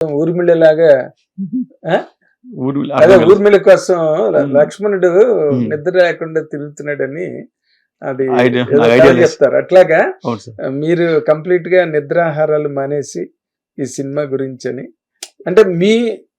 ఊర్మిళలాగా అదే. ఊర్మిళ కోసం. లక్ష్మణుడు. నిద్ర లేకుండా తిరుగుతున్నాడని అది. చెప్తారు అట్లాగా మీరు కంప్లీట్గా నిద్రాహారాలు మానేసి ఈ సినిమా గురించి అని అంటే మీ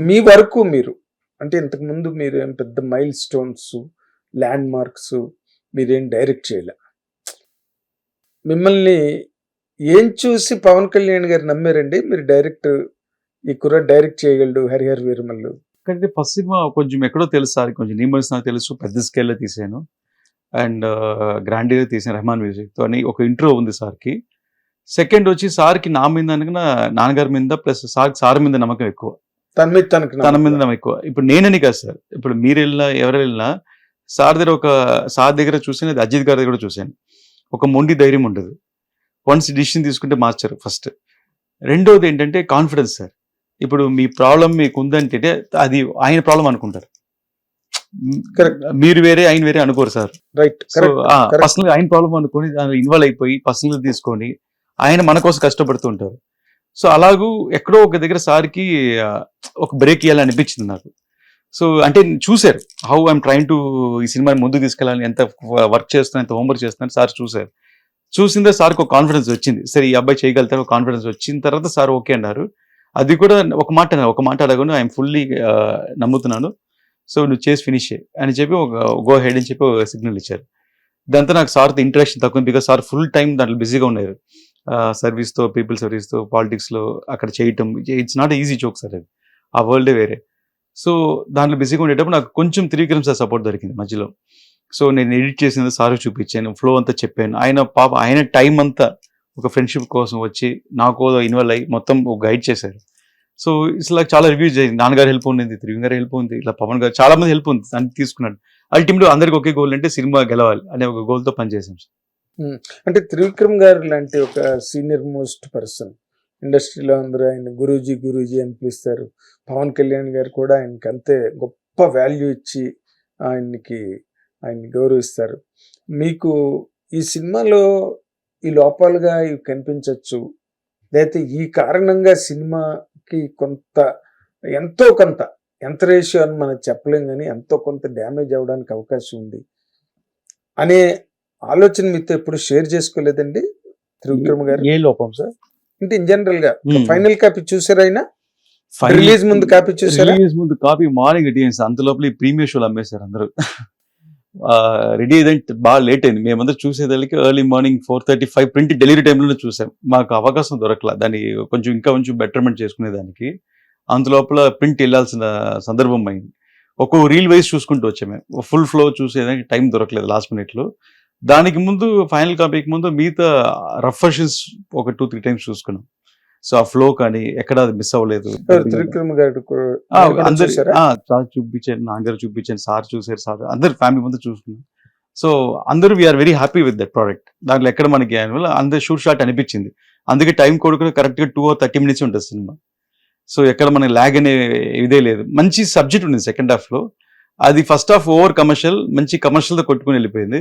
మీ వరకు మీరు అంటే ఇంతకు ముందు మీరు ఏం పెద్ద మైల్ స్టోన్స్ ల్యాండ్ మార్క్స్ మీరేం డైరెక్ట్ చేయలే మిమ్మల్ని ఏం చూసి పవన్ కళ్యాణ్ గారు నమ్మారండి మీరు డైరెక్ట్ ఈ కుర్ర డైరెక్ట్ చేయగలడు హరిహర్ వీరమల్లు. ఎందుకంటే ఫస్ట్ సినిమా కొంచెం ఎక్కడో తెలుసు సార్ కొంచెం నీమల్స్ నాకు తెలుసు పెద్ద స్కేల్లో తీసాను. అండ్ గ్రాండ్గా తీసాను రెహమాన్ మ్యూజిక్తో అని ఒక ఇంట్రో ఉంది సార్కి. సెకండ్ వచ్చి సార్కి నా మీద అనగా నాన్నగారి మీద ప్లస్ సార్ సార్ మీద నమ్మకం ఎక్కువ. తన మీద తనకు తన మీద నమ్మకం ఎక్కువ. ఇప్పుడు నేనని కాదు సార్ ఇప్పుడు మీరు వెళ్ళినా ఎవరు వెళ్ళినా సార్ దగ్గర ఒక సార్ దగ్గర చూసాను అది అజిత్ గారి దగ్గర చూశాను ఒక మొండి ధైర్యం ఉండదు. వన్స్ డిసిషన్ తీసుకుంటే మార్చారు ఫస్ట్ రెండోది ఏంటంటే కాన్ఫిడెన్స్ సార్. ఇప్పుడు మీ ప్రాబ్లం మీకు ఉందంటే అది ఆయన ప్రాబ్లం అనుకుంటారు. మీరు వేరే ఆయన వేరే అనుకోరు సార్. రైట్ పర్సనల్ ఆయన ప్రాబ్లం అనుకొని దానిలో ఇన్వాల్వ్ అయిపోయి పర్సనల్ తీసుకొని ఆయన మన కోసం కష్టపడుతూ ఉంటారు. సో అలాగూ ఎక్కడో ఒక దగ్గర సార్కి ఒక బ్రేక్ ఇవ్వాలని అనిపించింది నాకు. సో అంటే చూశారు. హౌ ఐఎమ్ ట్రైన్ టు ఈ సినిమాని ముందుకు తీసుకెళ్ళాలని ఎంత వర్క్ చేస్తున్నాను ఎంత హోంవర్క్ చేస్తున్నాను సార్ చూశారు. చూసిందే సార్కి ఒక కాన్ఫిడెన్స్ వచ్చింది. సరే ఈ అబ్బాయి చేయగలుగుతారు ఒక కాన్ఫిడెన్స్ వచ్చిన తర్వాత సార్ ఓకే అన్నారు. అది కూడా ఒక మాట ఒక మాట అడగను ఐఎమ్ ఫుల్లీ నమ్ముతున్నాను. సో నువ్వు చేసి ఫినిష్ అని చెప్పి ఒక గో హెడ్ అని చెప్పి ఒక సిగ్నల్ ఇచ్చారు. దాంతో నాకు సార్తో ఇంటరాక్షన్ తక్కువ బికాస్ సార్ ఫుల్ టైం దాంట్లో బిజీగా ఉన్నారు. సర్వీస్తో పీపుల్ సర్వీస్తో పాలిటిక్స్లో అక్కడ చేయటం it's not easy joke sir అది. ఆ వరల్డే వేరే. సో దాంట్లో బిజీగా ఉండేటప్పుడు నాకు కొంచెం త్రివిక్రమ్ సార్ సపోర్ట్ దొరికింది మధ్యలో. సో నేను ఎడిట్ చేసింది సార్ చూపించాను ఫ్లో అంతా చెప్పాను. ఆయన పాప ఆయన టైం అంతా ఒక ఫ్రెండ్షిప్ కోసం వచ్చి నాకు ఇన్వాల్వ్ అయ్యి మొత్తం ఒక గైడ్ చేశారు. సో ఇట్లా చాలా రివ్యూస్ చేసింది నాన్నగారు హెల్ప్ ఉంది త్రివిక్రమ్ గారు హెల్ప్ ఉంది ఇలా పవన్ గారు చాలా మంది హెల్ప్ ఉంది దాన్ని తీసుకున్నాడు. అల్టిమేట్ అందరికి ఒకే గోల్ అంటే సినిమా గెలవాలి అనే ఒక గోల్తో పనిచేసాం సార్. అంటే త్రివిక్రమ్ గారు లాంటి ఒక సీనియర్ మోస్ట్ పర్సన్. ఇండస్ట్రీలో అందరూ ఆయన గురూజీ గురూజీ అని పిలుస్తారు. పవన్ కళ్యాణ్ గారు కూడా ఆయనకి అంతే గొప్ప వాల్యూ ఇచ్చి ఆయనకి ఆయన్ని గౌరవిస్తారు. మీకు ఈ సినిమాలో ఈ లోపాలుగా ఇవి కనిపించవచ్చు లేకపోతే ఈ కారణంగా సినిమాకి కొంత ఎంతో కొంత ఎంత రేషియో అని మనం చెప్పలేం కానీ ఎంతో కొంత డ్యామేజ్ అవ్వడానికి అవకాశం ఉంది. అనే ఆలోచన మీతో ఎప్పుడు షేర్ చేసుకోలేదండి త్రివిక్రమ్ గారు? ఏ లోపం సార్? అంటే ఇన్ జనరల్గా. ఫైనల్ కాపీ చూసారా అయినా రిలీజ్ ముందు కాపీ చూసారా? రిలీజ్ ముందు కాపీ మార్నింగ్ అంత లోపల ఈ ప్రీమియర్ షోలు అమ్మేశారు అందరూ. రెడీ అయ్యేదంటే బాగా లేట్ అయింది. మేమందరూ చూసేదానికి early morning four thirty five print delivery టైంలోనే చూసాం. మాకు అవకాశం దొరకలా. దాన్ని కొంచెం ఇంకా కొంచెం బెటర్మెంట్ చేసుకునేదానికి. అందులోపల ప్రింట్ వెళ్ళాల్సిన సందర్భం అయింది. ఒక్కొక్క రీల్ వైజ్ చూసుకుంటూ వచ్చాం మేము. ఫుల్ ఫ్లో చూసేదానికి టైం దొరకలేదు లాస్ట్ మినిట్లో దానికి ముందు ఫైనల్ కాపీకి ముందు మిగతా రఫ్ ఒక టూ త్రీ టైమ్స్ చూసుకున్నాం. సో ఆ ఫ్లో కానీ ఎక్కడ అది మిస్ అవ్వలేదు. అందరు సార్ చూపించాను నాన్నగారు చూపించాను సార్ చూసారు సార్ అందరు ఫ్యామిలీ ముందు చూసుకున్నాం. సో అందరూ we are very happy with that product దాంట్లో ఎక్కడ మనకి అందరు షూట్ షాట్ అనిపించింది. అందుకే టైం కూడా కూడా కరెక్ట్గా టూ ఆర్ థర్టీ మినిట్స్ ఉంటుంది సినిమా సో ఎక్కడ మనకి ల్యాగ్ అనే ఇదే లేదు. మంచి సబ్జెక్ట్ ఉంది సెకండ్ హాఫ్లో. అది ఫస్ట్ హాఫ్ ఓవర్ కమర్షియల్ మంచి కమర్షియల్తో కొట్టుకుని వెళ్ళిపోయింది.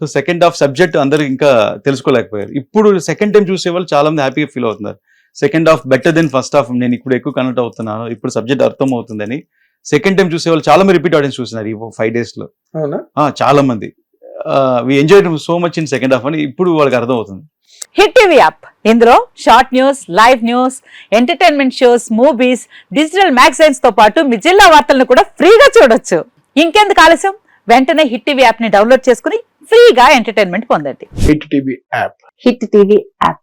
సో సెకండ్ హాఫ్ సబ్జెక్ట్ అందరూ ఇంకా తెలుసుకోలేకపోయారు. ఇప్పుడు సెకండ్ టైం చూసే వాళ్ళు చాలా మంది హ్యాపీగా ఫీల్ అవుతున్నారు. Second half better than first half నేను ఇప్పుడు ఎక్కువ కనెక్ట్ అవుతున్నాను. ఇప్పుడు సబ్జెక్ట్ అర్థం అవుతుందని సెకండ్ టైం చూసే వాళ్ళు చాలా మంది రిపీట్ ఆడియన్స్ చూస్తున్నారు ఈ ఫైవ్ డేస్లో. అవునా? ఆ, చాలా మంది we enjoy so much in second half అని ఇప్పుడు వాళ్ళకి అర్థం అవుతుంది హిట్ టీవీ యాప్ ఇందులో short news live news entertainment shows movies digital మ్యాగజైన్స్తో పాటు మీ జిల్లా వార్తలను కూడా ఫ్రీగా చూడొచ్చు. ఇంకెందుకు ఆలస్యం? వెంటనే హిట్ టీవీ యాప్ని డౌన్లోడ్ చేసుకుని ఫ్రీగా ఎంటర్టైన్మెంట్ పొందండి. Hit TV app Hit TV app